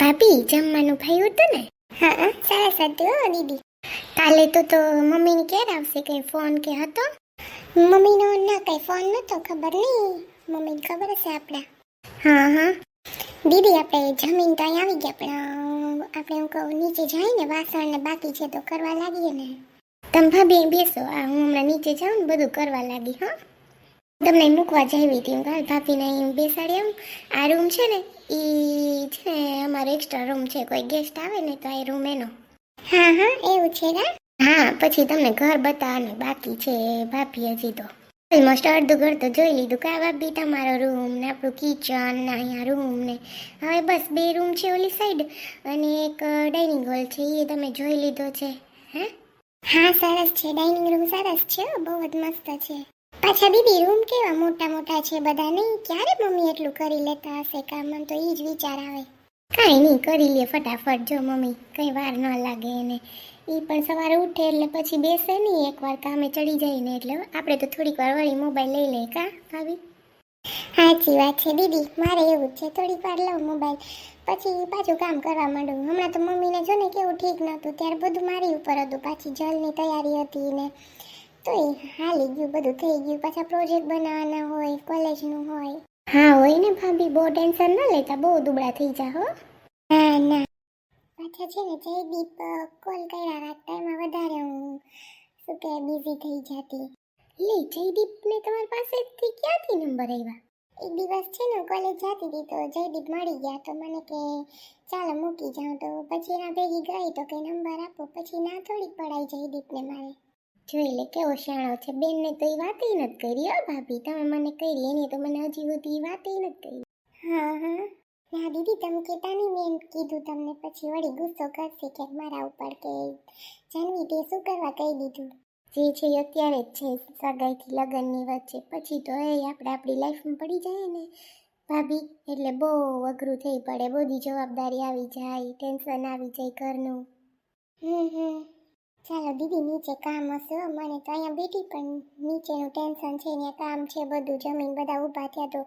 ભાભી, જમવાનું ભાઈ હતું ને? હા સરસ હતું હો, દીદી. કાલે તો તો મમ્મીને ક્યારે આવશે કંઈ ફોન કે હતો? મમ્મીનો ના, કંઈ ફોન નહોતો ખબર નહીં. મમ્મીને ખબર હશે આપણા. હા હા. દીદી, આપણે જમીન તો આવી ગયા, પણ આપણે હું કહું, નીચે જાય ને, વાસણ ને બાકી છે તો કરવા લાગીએ ને. તમે ભાભી બેસો, આ હું હમણાં નીચે જાઉં ને, બધું કરવા લાગી, હા? તમને મૂકવા જાવી હતી હું કાલ. ભાભીને બેસાડી આવું આ રૂમ છે ને એ છે અમારો એક્સ્ટ્રા રૂમ છે કોઈ ગેસ્ટ આવે ને તો એ રૂમ એનો. હા હા એવું છે ને? હા પછી તમને ઘર બતાવવાનું બાકી છે ભાભી હજી તો. ઓલમોસ્ટ અડધું ઘર તો જોઈ લીધું. કા ભાભી તમારો રૂમ ને આપણું કિચન ને અહીંયા રૂમ ને. હવે બસ બે રૂમ છે ઓલી સાઈડ અને એક ડાઇનિંગ હોલ છે એ તમે જોઈ લીધો છે. હા? હા સરસ છે. ડાઇનિંગ રૂમ સરસ છે બહુ જ મસ્ત છે. પાછા દીદી રૂમ કેવા મોટા મોટા છે બધા નહીં? ક્યારે મમ્મી એટલું કરી લેતા હશે કામ? તો એ જ વિચાર આવે. કાંઈ નહીં, કરી લે ફટાફટ જો મમ્મી. કંઈ વાર ન લાગે એને. એ પણ સવારે ઉઠે એટલે પછી બેસે નહીં એકવાર, કામે ચડી જાય ને એટલે. આપણે તો થોડીક વાર વળી મોબાઈલ લઈ લે કા, ભાભી? સાચી વાત છે દીદી. મારે એવું જ છે. થોડીક વાર લઉં મોબાઈલ પછી પાછું કામ કરવા માંડું. હમણાં તો મમ્મીને જો ને કેવું ઠીક નહોતું. ત્યારે બધું મારી ઉપર હતું. પાછી જલની તૈયારી હતી ને. તો એ હાલી ગયું, બધું થઈ ગયું. પાછા પ્રોજેક્ટ બનાવવાના હોય કોલેજનું હોય. હા, હોય ને ભાભી, બહુ ટેન્શન ન લેતા, બહુ દુબળા થઈ જા, હો. ના ના. પાછા છે ને જયદીપ કોલ કર્યા રાખતા એમાં વધારે હું. શું કે બિઝી થઈ જતી. લે, જયદીપને તમારી પાસેથી ક્યાંથી નંબર આવ્યા? એક દિવસ છે ને કોલેજ જતી હતી તો જયદીપ મળી ગયા તો મને કે, ચાલો મૂકી જાઉં તો પછી એના ભેગી ગઈ તો કે નંબર આપો, પછી ના થોડી પડાય જયદીપને મારે. જોઈ લે કેવો શાણો છે. બેનને તો એ વાતે નથી કરી હા ભાભી. તમે મને કરી એને તો મને હજી સુધી એ વાતે નથી કરી. હા હા. ના દીદી તમે કહેતા નહીં. મેં કીધું તમને પછી વળી ગુસ્સો કરશે કે મારા ઉપર કે જાનવી તે શું કરવા કહી દીધું? જે છે અત્યારે જ છે. સગાઈથી લગ્નની વચ્ચે. પછી તો એ આપણે આપણી લાઈફમાં પડી જાય ને. ભાભી એટલે બહુ અઘરું થઈ પડે. બધી જવાબદારી આવી જાય ટેન્શન આવી જાય ઘરનું. હમ હમ. દીદી નીચે કામ હશે, મને તો અહીંયા બેઠી પણ નીચેનું ટેન્શન છે ને કામ છે, બધું જમીન બધા ઊભા થયા તો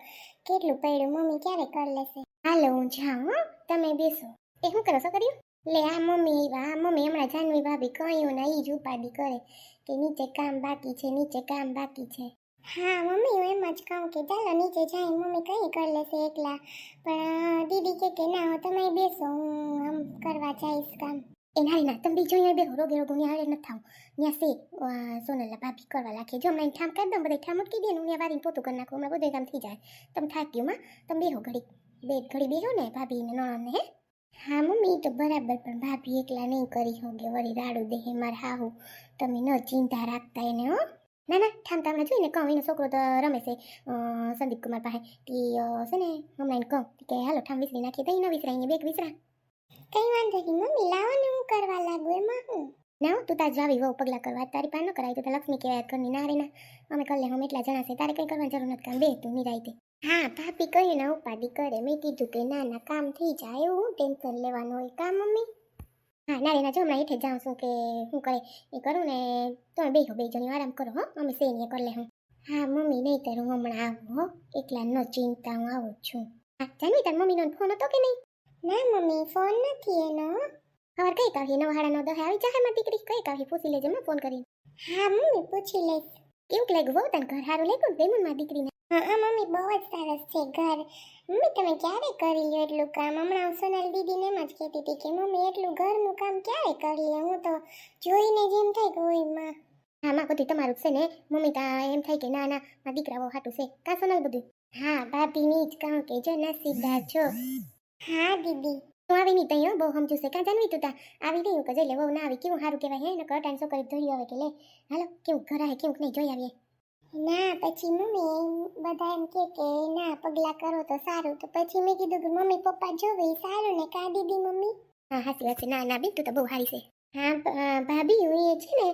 કેટલું પડ્યું? મમ્મી ક્યારે કરી લેશે? હાલો, હું જાઉં તમે બેસો. એ શું કરો છો કર્યું? લે, આ મમ્મી આ મમ્મી હમણાં જાનવી ભાભી કહ્યું ને એ જ ઉપાધિ કરે કે નીચે કામ બાકી છે, નીચે કામ બાકી છે. હા, મમ્મી, હું એમ જ કહું કે ચાલો નીચે જાય મમ્મી કઈ કરી લેશે એકલા. પણ દીદી કે ના તમે બેસો, હું આમ કરવા જઈશ કામ. એ ના તમે બીજો અહીંયા બે હોરો રોગો ગુણ્યા ન થાવ ત્યાં સે અ, સોનલના ભાભી કરવા લાગે જો હમણાં ઠામ કરી દઉં બધા ઠામ મૂકી દે ને વારીને પોતું કરી નાખું હમણાં બધું કામ થઈ જાય તમે થાક્યું માં તમે બેહો ઘડી બે ઘડી બેહો ને ભાભી ને નણંદ હે હા મમ્મી તો બરાબર પણ ભાભી એકલા નહીં કરી હોગે વળી રાડું દેહે મારે હાહુ તમે ન ચિંતા રાખતા એને હો ના ના ઠામ તમને જોઈને કહું એનો છોકરો તો રમે છે સંદીપ કુમાર પાસે તે છે ને હમણાં કહું કે હાલો ઠામ વિસરી નાખીએ તો ન અહીંયા બેગ વિસરા કઈ વાંધો નહીં મમ્મી લાવો હું કરવા લાગુ એમાં હું. ના તું તાર જાવી વહુ પગલા કરવા તારી પાસે ન કરાય તો લક્ષ્મી કહેવાય ઘરની ના રે ના. અમે કલે હમ એટલા જણા છે તારે કંઈ કરવાની જરૂર નથી કામ બે તું નિરાયતે હા ભાભી કહ્યું ને ઉપાધિ કરે મેં કીધું કે ના ના કામ થઈ જાય એવું હું ટેન્શન લેવાનું હોય કામ મમ્મી? હા ના રે ના જો હમણાં હેઠે જાઉં છું કે શું કરે એ કરું ને તમે બે બે જણી આરામ કરો હો અમે સે ને કરી લે હું હા મમ્મી નહીં તારું હું હમણાં આવું હો એકલા ન ચિંતા હું આવું છું. હા જાનવી તાર મમ્મીનો ફોન હતો કે નહીં? ના મમ્મી ફોન નથી એનો ખબર કઈ કાવી નવ હાડા નવ દહે આવી જાહે માં દીકરી કઈ કાવી પૂછી લેજે મેં ફોન કરીને હા મમ્મી પૂછી લઈશ કેવું લાગ્યું બહુ તને ઘર સારું લાગ્યું ને માં દીકરીને હા મમ્મી બહુ જ સરસ છે ઘર મમ્મી તમે ક્યારે કરી લ્યો એટલું કામ હમણાં હું સોનલ દીદીને એમ જ કહેતી હતી કે મમ્મી એટલું ઘરનું કામ ક્યારે કરી લે હું તો જોઈને જેમ થાય કે હોયમાં. હા, માં બધું તમારું છે ને. મમ્મી તા એમ થાય કે ના ના મારા દીકરાઓ હાટું છે. કા સોનલ બધું? હા, ભાભીની જ કહું કે જો નસીબદાર છો હા દીદી. હું આવી નહીં તઈ હો. બહુ સમજુ છે. કાં જાણવી તું તા આવી નહીં કે જઈ લે ના આવી. કેવું સારું કહેવાય હે? ને કટાણ છોકરી ધોરી આવે કે લે. હાલો કેવું ઘર આવે કેવું નહીં જોઈ આવીએ. ના પછી મમ્મી બધા એમ કે કે ના પગલા કરો તો સારું. તો પછી મેં કીધું કે મમ્મી પપ્પા જોવે સારું ને કા દીદી મમ્મી? હા હાસી વાત ના ના બેન તું તો બહુ સારી છે. હા ભાભી, હું એ છે ને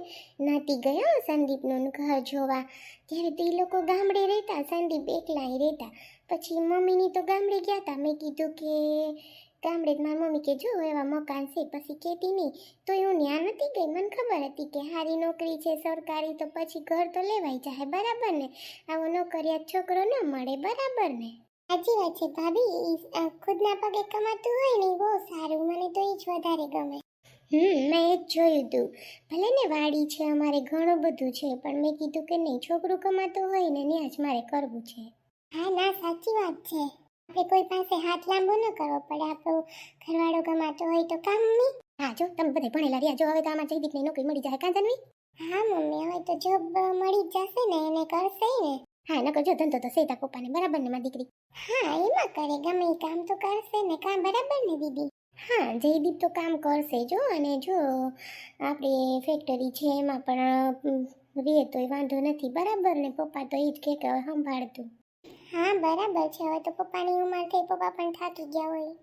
નાતી ગયો સંદીપનું ઘર જોવા. ત્યારે તો લોકો ગામડે રહેતા, સંદીપ એકલા રહેતા. પછી મમ્મીની તો ગામડે ગયા હતા મેં કીધું કે ગામડે મારી મમ્મી કે જો એવા મકાન છે, પછી કહેતી નહીં. તો હું ત્યાં નથી ગઈ. મને ખબર હતી કે સારી નોકરી છે, સરકારી તો પછી ઘર તો લેવાઈ જાય, બરાબર ને? આવો નોકરિયાત છોકરો ન મળે, બરાબર ને? સાચી વાત છે ભાભી. ખુદના પગે કમાતું હોય ને બહુ સારું. મને તો એ જ વધારે ગમે. હમ, મેં એ જ જોયું હતું ભલે ને વાડી છે, અમારે ઘણું બધું છે, પણ મેં કીધું કે નહીં, છોકરું કમાતું હોય ને ત્યાં જ મારે કરવું છે. હા, ના, સાચી વાત છે. આપણે કોઈ પાસે હાથ લાંબો ન કરવો પડે. આપણો ઘરવાળો કમાતો હોય તો કામ નહીં હા, જો, તમે બધે ભણેલા રહ્યા. જો, હવે તો આમાં જયદીપને નોકરી મળી જાય, કાં જાનવી? હા, મમ્મી, હવે તો જોબ મળી જશે ને, એને કરશે ને. હા, નકર જો, ધંધો તો સેતા પપ્પાને બરાબર ને માં દીકરી. હા, એમાં કરે, ગમે કામ તો કરશે ને કામ બરાબર ને, દીદી? હા જયદીપ તો કામ કરશે જો અને જો આપણી ફેક્ટરી છે એમાં પણ રહે તો વાંધો નથી. બરાબર ને? પપ્પા તો એ જ કે કે સંભાળતું. હા બરાબર છે. હવે તો પપ્પાની ઉંમર થઈ પપ્પા પણ થાકી ગયા હોય.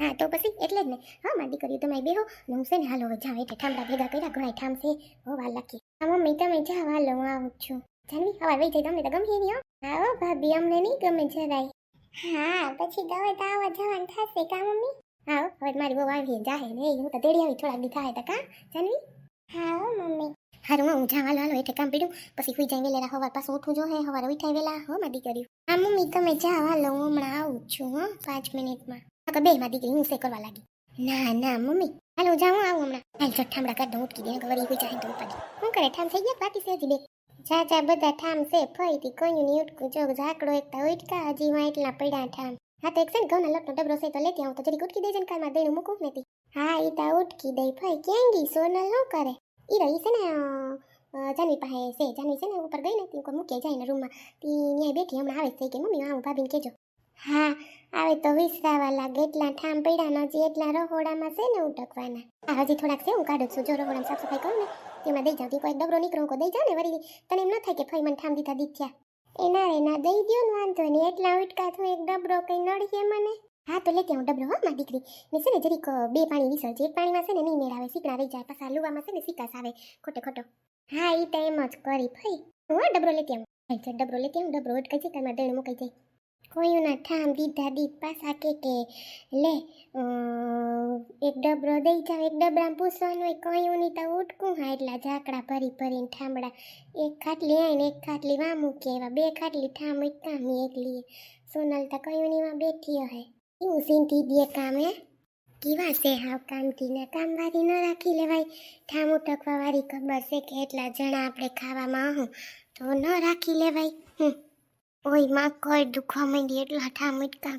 હા તો પછી એટલે જ ને. હા મારી દીકરીઓ તમે બેહો. ને હું છે ને હાલો હવે જાઉં. એટલે ઠામડા ભેગા કર્યા ઘણા ઠામશે. હો વાર લખી હા મમ્મી તમે જાઓ હાલો હું આવું છું. જાનવી હવા વહી જાય તમને તો ગમે નહીં હા. ભાભી અમને નહીં ગમે જરાય. હા પછી હવે તો આવવા જવાનું થશે કા મમ્મી? હા હવે મારી બહુ આવી જાહે ને હું તો તેડી આવી થોડાક દી થાય તો કા જાનવી? હા મમ્મી. હારું હું જાઉં હાલો હાલો એટલે કામ પીડું. પછી સુઈ જાય વેલા હવાર પાછું ઉઠું જો હે હવાર ઉઠાય વેલા. હો મારી દીકરી હા મમ્મી તમે જાઓ હાલો હું હમણાં આવું છું હો પાંચ મિનિટમાં. નકર બે માં દીકરી હું સે કરવા લાગી. ના ના મમ્મી. હાલો હું જાઉં આવું હમણાં. હાલ જો ઠામડા કરી દઉં ઉઠકી દે વળી કોઈ જાય તો ઉપાડી હું કરે ઠામ થઈ ગયા બાકી છે હજી બે? જા જા બધા ઠામ છે ફરીથી કયું નહીં ઉઠકું જો ઝાકડો એકતા ઉઠકા હજી માં એટલા પડ્યા ઠામ. હા, તો એક છે ને, ઘઉંના લોટનો ડબરો છે, તો લેતી આવું. તો જરી ઉઠકી દેજે ને કાલમાં દઈને મૂકું નથી હા એ તો ઉટકી દઈ. ભાઈ, ક્યાં ગઈ? સોનલ શું કરે? એ રહી છે ને જાનવી પાસે છે. જાનવી છે ને, ઉપર ગઈ નથી કોઈ મૂકે જાય ને રૂમમાં. તી ન્યાય બેઠી હમણાં આવે છે કે મમ્મી આવું ભાભીને કહેજો. હા, આવે તો વિસરાવા લાગે. એટલા ઠામ પડ્યા ન હજી, એટલા રહોડામાં છે ને ઉટકવાના. હા, હજી થોડાક છે, હું કાઢું છું. જો રહોડામાં સાફ સફાઈ કરું ને, તેમાં દઈ જાઉં. કોઈ ડબરો નીકળું કોઈ દઈ જાઉં ને વળી. તને એમ ન થાય કે ફઈ મને ઠામ દીધા દીધ્યા એના એના દઈ દો ને વાંધો નહીં. એટલા ઉટકા થો, એક ડબરો કઈ નડીએ મને. હા, તો લેતી હું ડબરો હો મારી દીકરી. ને છે ને જરીક બે પાણી વિસરજે એક પાણીમાં છે ને નહીં મેળ આવે સીકણા રહી જાય. પાછા લુવામાં છે ને સિકાસ આવે, ખોટે ખોટો. હા એ તો એમ જ કરી ભાઈ. હું ડબરો લેતી ચાલ ડબરો લેતી આવું, ડબરો અટકાઈ છે કાલમાં દઈને મુકાઈ જાય. કોઈના ઠામ દીધા દીધ પાછા કે કે, લે એક ડબરો દઈ જાવ એક ડબરામાં પૂછવાનું હોય કયું નહીં તો ઉટકું હા, એટલા ઝાકડા ભરી ભરીને ઠામડા એક ખાટલી આવીને એક ખાટલી વાં મૂકે એવા બે ખાટલી ઠામ એક કામી એકલી સોનલ તો કયું ની બેઠી હે. એવું સીંધી દે કામ હે? કેવા છે હાવ કામથી ને, કામવાળી ન રાખી લેવાય. ઠામ ઉટકવા વાળી ખબર છે કે એટલા જણા આપણે ખાવામાં હું. તો ન રાખી લેવાય. હમ. ઓય, માં કોઈ દુખવા માંડી એટલા હઠા ઉટકા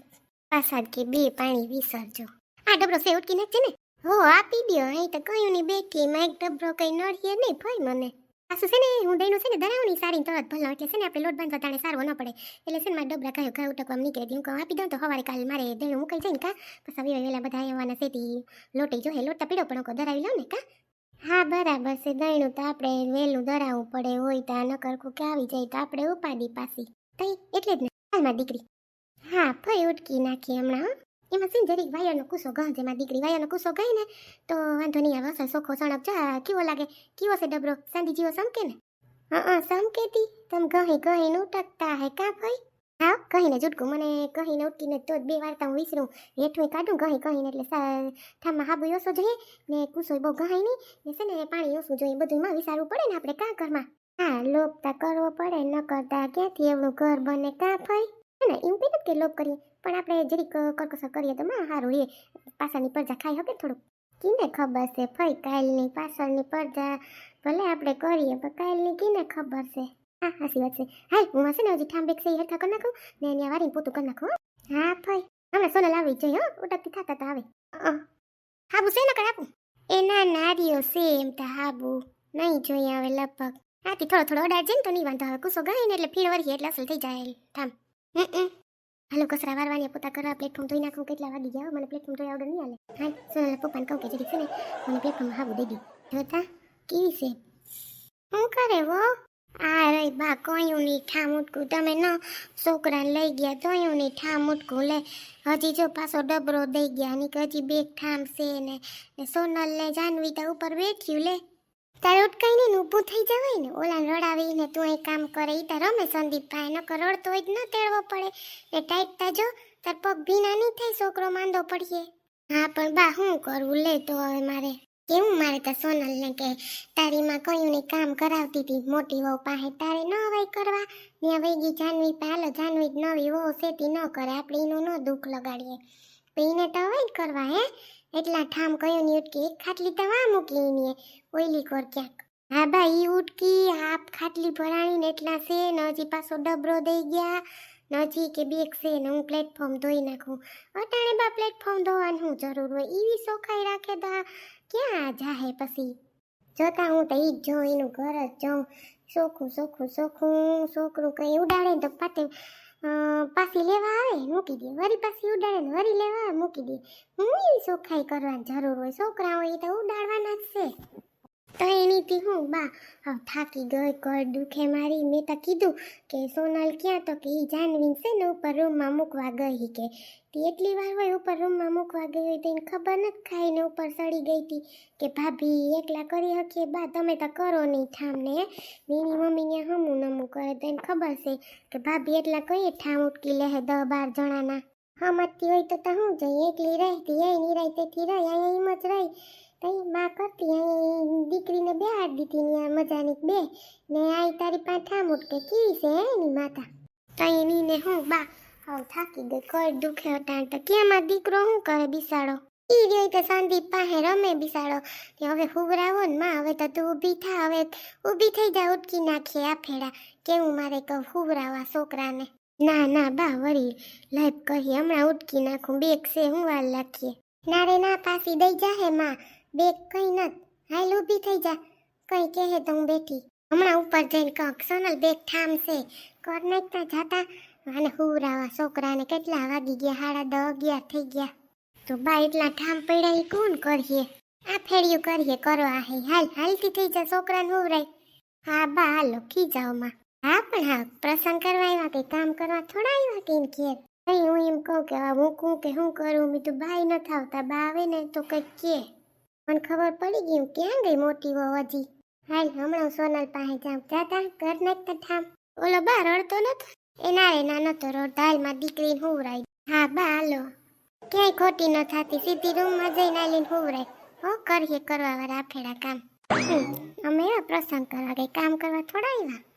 પાસાદ કે બે પાણી વિસરજો. આ ડબરો સે ઉટકી નાખજે ને. હો આપી દ્યો. અહીં તો કયું ની બેઠી. માં એક ડબરો કઈ નડીએ નહીં, ભાઈ મને. પાછું છે ને, હું દઈનું છે ને દરાવની સારી તરત ભલો. એટલે છે ને, આપણે લોટ બાંધવા તાણે સારવો ન પડે. એટલે છે ને, મારા ડબરા કયો કયું ઉટકવા નીકળે હું કહું, આપી દઉં તો સવારે કાલે મારે દેણું મુકાઈ જાય ને કા? પછી વેલા વેલા બધા આવવાના છે તી લોટે જો હે, લોટા પીડો પણ ધરાવી લઉં ને, કા? હા, બરાબર છે. દઈણું તો આપણે વહેલું ધરાવવું પડે. હોય તો નકર કે આવી જાય તો આપણે ઉપાડી પાછી. તઈ એટલે જ ને હાલમાં દીકરી. હા ફઈ ઉટકી નાખી હમણાં. એમાં છે ને જરીક વાયરનો કુસો ગં જેમાં દીકરી વાયરનો કુસો ગઈ ને, તો વાંધો નહીં આવે સોખો સણક જા. કેવો લાગે? કેવો છે ડબરો? સાંધી જીવો સમકે ને? હા સમકેતી. તમ ગહી ગહી ઉટકતા હે કા ફઈ હા કહીને જુટકું. મને કહીને ઉટકીને તો બે બે વાર્તા હું વિસરું. હેઠું કાઢું કહી કહીને એટલે ઠામમાં હાબુ ઓછો જોઈએ. ને કુસોય બહુ ગહાય નહીં. છે ને પાણી ઓછું જોઈએ. બધું માં વિચારવું પડે ને આપણે. કાં ઘરમાં? હા લોપ તો કરવો પડે ન કરતા ક્યાંથી એવડું ઘર બને કાં ફઈ ને એવું કઈ કે લોપ કરીએ. પણ આપણે જરીક કરકસર કરીએ તો માં સારું એ પાછળની પરજા ખાઈ શકે થોડુંક? કીને ખબર છે ફઈ કાલની પાછળની પરજા ભલે આપણે કરીએ, પણ કાલની કીને ખબર છે? હા, હાસી વાત છે. હાલ હું હશે ને, હજી ઠાંબેક છે, એ હરખા કરી નાખું? ને એની વારીને પોતું કરી નાખું, હા. ફઈ હમણાં સોનલ આવી જઈ હો. ઉટકતી થતા તા આવે. હાબુ છે ને આપું એ ના નારીઓ એમ તો હાબુ. નહીં જોઈએ હવે લગભગ. હાથી થોડો થોડો અડાડજે ને તો નહીં વાંધો આવે. કુસો ગાય ને એટલે ફીણ વળી એટલે અસલ થઈ જાય થામ હમ હાલો કસરા વારવાની પોતા કરવા પ્લેટફોર્મ ધોઈ નાખું, કેટલા વાગી ગયા મને પ્લેટફોર્મ ધોઈ આવડે નહીં હાલે. હા સોનલ પપ્પાને કહું કે જરીક છે ને, મને પ્લેટફોર્મ હાવું દઈ દી જોતા? કેવી છે? શું કરે વો? આ રે બા, કોયું ની ઠામ ઉટકું. તમે ન, છોકરાને લઈ ગયા, તોયું ની ઠામ ઉટકું. લે, હજી જો પાછો ડબરો દઈ ગયા ની હજી બે ઠામ છે ને ને સોનલ ને જાનવી તો ઉપર બેઠ્યું, લે. તારે ઉટકાઈ ને ઊભું થઈ જવાય ને? ઓલા રડાવીને તું અહીં કામ કરે એ તાર રમે સંદીપભાઈ એનો રડતો હોય જ ન તેડવો પડે. એ ટાઈટ તા જો, તાર પગ ભીના નહીં થાય, છોકરો માંદો પડીએ. હા, પણ બા શું કરવું લે તો હવે મારે. કેવું મારે તો સોનલને કે, તારી માં કયું ને કામ કરાવતી હતી. મોટી વહુ પાસે તારે ન હોય કરવા. ત્યાં વૈગી જાનવી પા હાલો જાનવી નવી વહુ સેતી ન કરે. આપણે એનું ન દુઃખ લગાડીએ. એને તો હવે કરવા, હે? એટલા ઠામ કયું ની ઉટકી, એક ખાટલી તો વા મૂકી એની ઓઈલી કોર ક્યાંક. હા બા ઈ ઉટકી હાફ ખાટલી ભરાણીને એટલા છે ને હજી પાછો ડબરો દઈ ગયા. ને હજી કે બેગ છે ને હું પ્લેટફોર્મ ધોઈ નાખું. અટાણે બા પ્લેટફોર્મ ધોવાની હું જરૂર હોય. એવી સોખાઈ રાખે તો ક્યાં જાહે પછી? જોતા હું તો ઈ જ જોઉં, એનું ઘર જ જોઉં. સોખું સોખું સોખું. છોકરું કંઈ ઉડાડે તો પાતે પાછી લેવા આવે મૂકી દે. વરી પાછી ઉડાડે ને વરી લેવા આવે, મૂકી દે. હું એવી સોખાઈ કરવાની જરૂર હોય. છોકરા હોય એ તો ઉડાડવાના જ છે. તો એનીથી હું, બા. હવે થાકી ગઈ કર દુખે મારી. મેં તો કીધું કે સોનલ ક્યાં તો કે એ જાનવીન છે ને ઉપર રૂમમાં મૂકવા ગઈ કે. તે એટલી વાર હોય ઉપર રૂમમાં મૂકવા ગઈ હોય તો એને ખબર નથી ખાઈને ઉપર સડી ગઈ હતી કે ભાભી એકલા કરી શકીએ બા, તમે તો કરો નહીં ઠામને મીની મમ્મીને હમું નમું કરે તો એને ખબર છે કે ભાભી એટલા કઈ ઠામ ઉટકી લે દસ બાર જણાના. હમતી હોય તો તો હું જઈ, એકલી રહેતી એ નિરાય તેથી રહી અહીંયા એમ જ રહી. તઈ મા કરતી દીકરીને બે હાથ દીધી ને આ મજાની બે. ને આઈ તારી પાસે ઠામ ઉટકે કેવી છે એની માતા? તઈ નીને હું બા, હવે થાકી ગઈ કોઈ દુખે અટાણ. તો કેમાં દીકરો શું કરે બિસાડો? ઈ રહ્યો તો સંદીપ પાસે રમે બિસાડો. કે હવે ફુગરાવો ને માં, હવે તો તું ઊભી થા, હવે ઊભી થઈ જા, ઉટકી નાખીએ આ ફેડા. કેવું મારે કહું ફુગરાવા છોકરાને? ના ના બા, વળી લાઈફ કહી હમણાં ઉટકી નાખું, બેગ છે હું વાર લખીએ ના રે, ના પાછી દઈ જાહે માં. બેગ કઈ નત. હાલ ઊભી થઈ જા. કઈ કહે તો હું બેઠી. હમણાં ઉપર જઈને કહક સોનલ બેગ ઠામ છે કર નાખતા જાતા અને હુરાવા છોકરાને કેટલા વાગી ગયા? સાડા દસ અગિયાર થઈ ગયા. તો બા, એટલા ઠામ પડ્યા એ કોણ કરીએ? આ ફેડિયું કરીએ, કરવા હે. હાલ હાલતી થઈ જા, છોકરાને હુવરાય. હા બા, હાલો ખીજાવમાં હા, પણ હા, પ્રસંગ કરવા આવ્યા કે કામ કરવા થોડા આવ્યા કે એમ કે હું એમ કહું કે હું કહું કે શું કરું? મીઠું બાઈ ન આવતા બા આવે ને તો કંઈક કે. મને ખબર પડી ગઈ ક્યાં ગઈ મોટી વહુ હજી. હાલ હમણાં સોનલ પાસે જાઉં. જાતા ઘર નાખતા ઠામ ઓલો બા રડતો નતો? એ ના રે ના, નતો રડતો. હાલમાં દીકરીને હુવરાઈ હા, બા, હાલો. ક્યાંય ખોટી ન થતી. સીધી રૂમમાં જઈને આલીને હુવરાઈ હો, કરીએ કરવા વાળા આફેડા કામ. અમે એવા પ્રસંગ કરવા ગઈ. કામ કરવા થોડા આવ્યા.